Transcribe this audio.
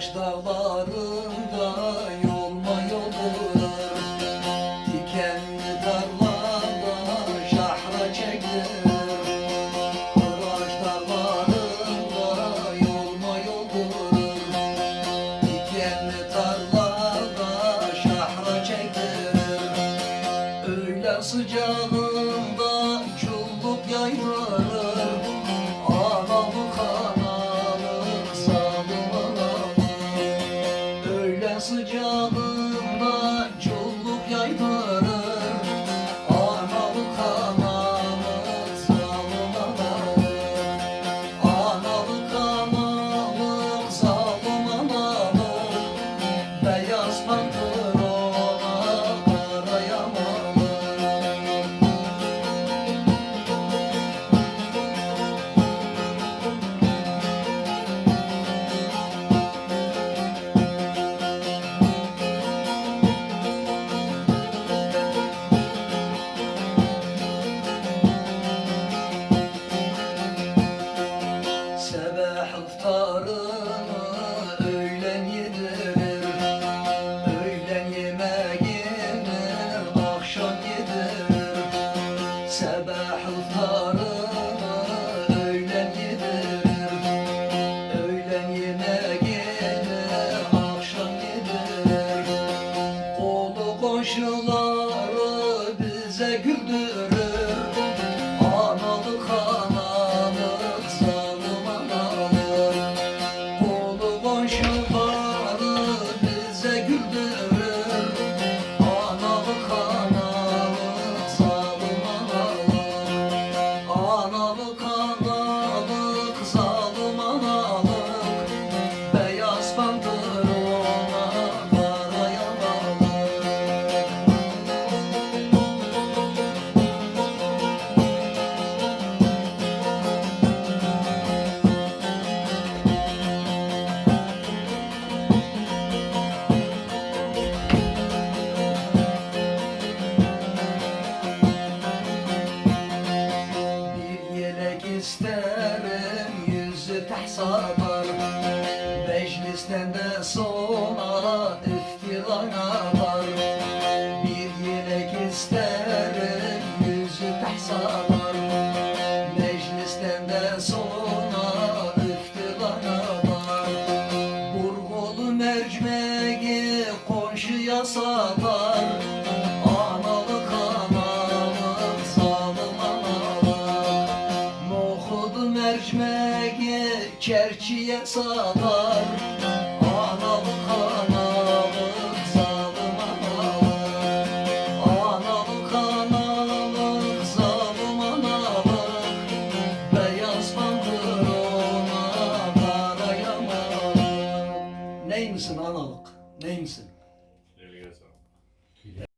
Kaş dağlarında yolma yoldular Dikenli tarlada şahra çekilir Kaş dağlarında yolma yoldular Dikenli tarlada şahra çekilir Öğlen sıcağında çulluk yaylar güldürür satar Meclisten de sonra iftidana var. Bir yelek isterim yüzü tahsalar. Şerçiye salar Analı kanalık zalim analık Analı kanalık zalim analık Beyaz ona karayamalık Ney misin analık? Ney?